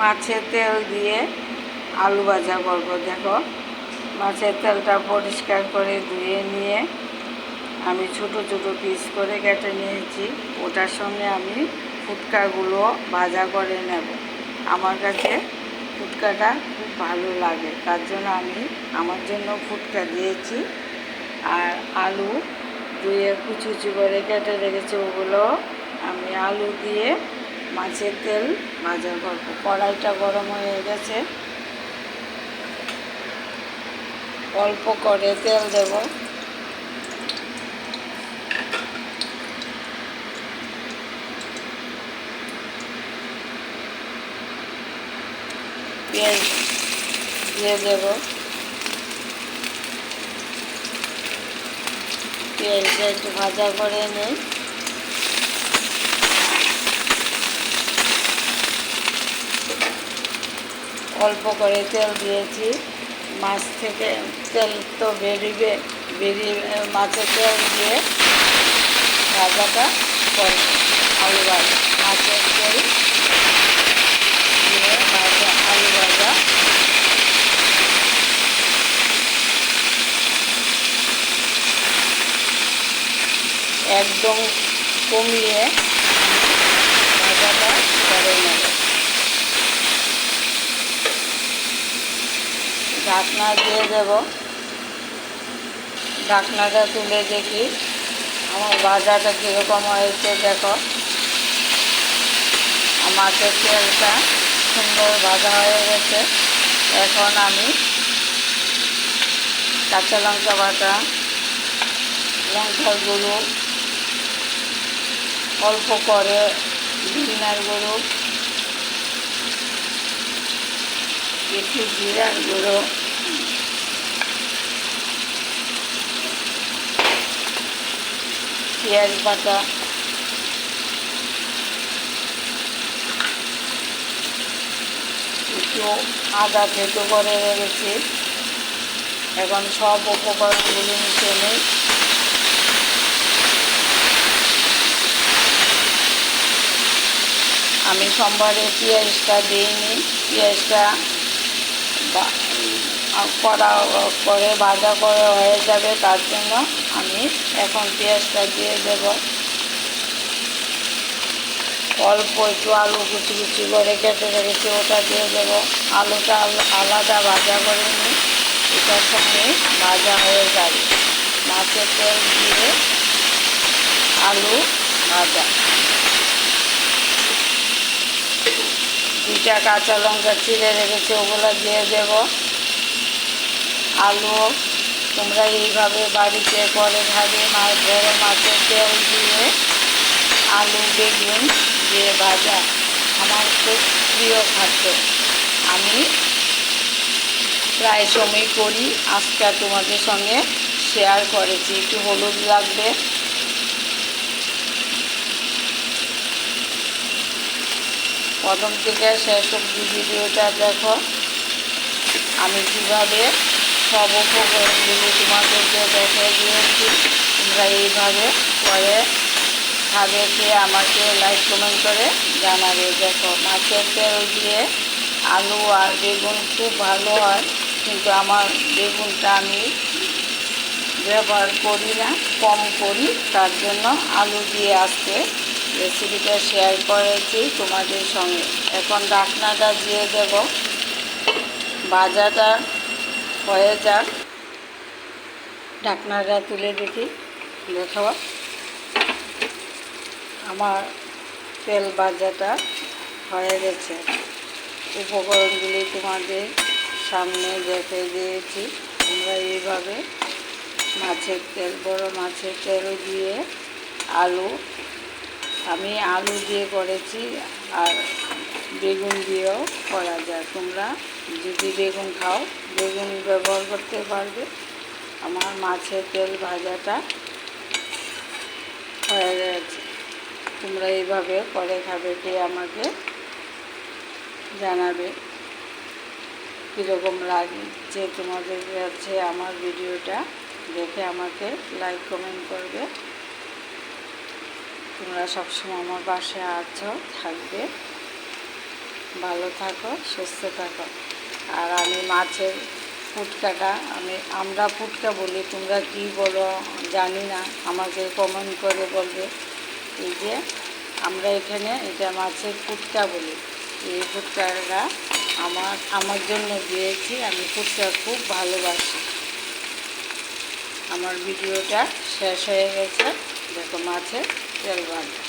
মাছের তেল দিয়ে আলু ভাজা করব, দেখো। মাছের তেলটা পরিষ্কার করে ধুয়ে নিয়ে আমি ছোট ছোট পিস করে কেটে নিয়েছি। ওটার সঙ্গে আমি ফুটকাগুলো ভাজা করে নেব। আমার কাছে ফুটকাটা খুব ভালো লাগে, তার জন্য আমি আমার জন্য ফুটকা দিয়েছি। আর আলু ধুয়ে কুচি কুচি করে কেটে রেখেছি, ওগুলো আমি আলু দিয়ে মাছের তেল ভাজা গল্প। কড়াইটা গরম হয়ে গেছে। অল্প করে তেল দেব। পেঁয়াজ দিয়ে দেব। পেঁয়াজটা একটু ভাজা করে নিই। অল্প করে তেল দিয়েছি। মাছ থেকে তেল তো বেরিয়ে বেরিয়ে মাছের তেল দিয়ে ভাজাটা করব। আলু ভাজা, মাছের তেল দিয়ে ভাজা, আলু ভাজা। একদম কমিয়ে ভাজাটা করে নেব। ঢাকনা দিয়ে দেব। ঢাকনাটা তুলে দেখি, আমার ভাজাটা কীরকম হয়েছে দেখো। মাছের তেলটা সুন্দর ভাজা হয়ে গেছে। এখন আমি কাঁচা লঙ্কা বাটা, লঙ্কার গুঁড়ো, অল্প করে ধনিয়ার গুঁড়ো একটু জিরার গুঁড়ো। পেঁয়াজ বাটা। একটু আদা থেতো করে রেখেছি। এখন সব উপকরণগুলো মিশিয়ে নিই। আমি সোমবারে পেঁয়াজটা দিইনি। পেঁয়াজটা করা, করে ভাজা করে হয়ে যাবে, তার জন্য আমি এখন পেঁয়াজটা দিয়ে দেব। অল্প একটু আলু কুচি কুচি করে কেটে রেখেছি, ওটা দিয়ে দেব। আলুটা আলাদা ভাজা করে নিই এটার সঙ্গে ভাজা হয়ে যাবে। মাছের তেল দিয়ে আলু ভাজা। দুইটা কাঁচা লঙ্কা চিড়ে রেখেছি, ওগুলো দিয়ে দেব। আলু, তোমরা এইভাবে বাড়িতে করে ভাবে মাছ ধরে মাছের তেল দিয়ে আলু, বেগুন দিয়ে ভাজা। আমার খুব প্রিয় খাদ্য। আমি প্রায় সময় করি, আজকে তোমাদের সঙ্গে শেয়ার করেছি। একটু হলুদ লাগবে। প্রথম থেকে শেষ অব্দি ভিডিওটা দেখো। আমি কীভাবে সব উপকরণগুলো তোমাদেরকে দেখে দিয়েছি। তোমরা এইভাবে পরে খাবে আমাকে লাইক কমেন্ট করে জানাবে। দেখো, মাছের তেল দিয়ে আলু আর বেগুন খুব ভালো হয়, কিন্তু আমার বেগুনটা আমি ব্যবহার করি না, কম করি। তার জন্য আলু দিয়ে আজকে রেসিপিটা শেয়ার করেছি তোমাদের সঙ্গে। এখন ডাকনাটা দিয়ে দেব। ভাজাটা হয়ে যাক। ডাকনাটা তুলে দেখি। দেখো আমার তেল ভাজাটা হয়ে গেছে। উপকরণগুলি তোমাদের সামনে দেখে দিয়েছি। তোমরা এইভাবে মাছের তেল, বড় মাছের তেল দিয়ে আলু আমি আলু দিয়ে করেছি আর বেগুন দিয়েও করা যায়। তোমরা যদি বেগুন খাও, বেগুন ব্যবহার করতে পারবে। আমার মাছের তেল ভাজাটা হয়ে গেছে। তোমরা এইভাবে করে খাবে, কে আমাকে জানাবে কীরকম লাগছে তোমাদের কাছে আমার ভিডিওটা। দেখে আমাকে লাইক কমেন্ট করবে। তোমরা সবসময় আমার পাশে আছো, থাকবে। ভালো থাকো, সুস্থ থাকো। আর আমি মাছের ফুটকাটা, আমি, আমরা ফুটকা বলি, তোমরা কি বলো জানি না। আমাকে কমেন্ট করে বলবে। এই যে, আমরা এখানে এটা মাছের ফুটকা বলি। এই ফুটকাটা আমার আমার জন্য দিয়েছি। আমি ফুটকা খুব ভালোবাসি। আমার ভিডিওটা শেষ হয়ে গেছে। দেখো মাছের তেল ভাজা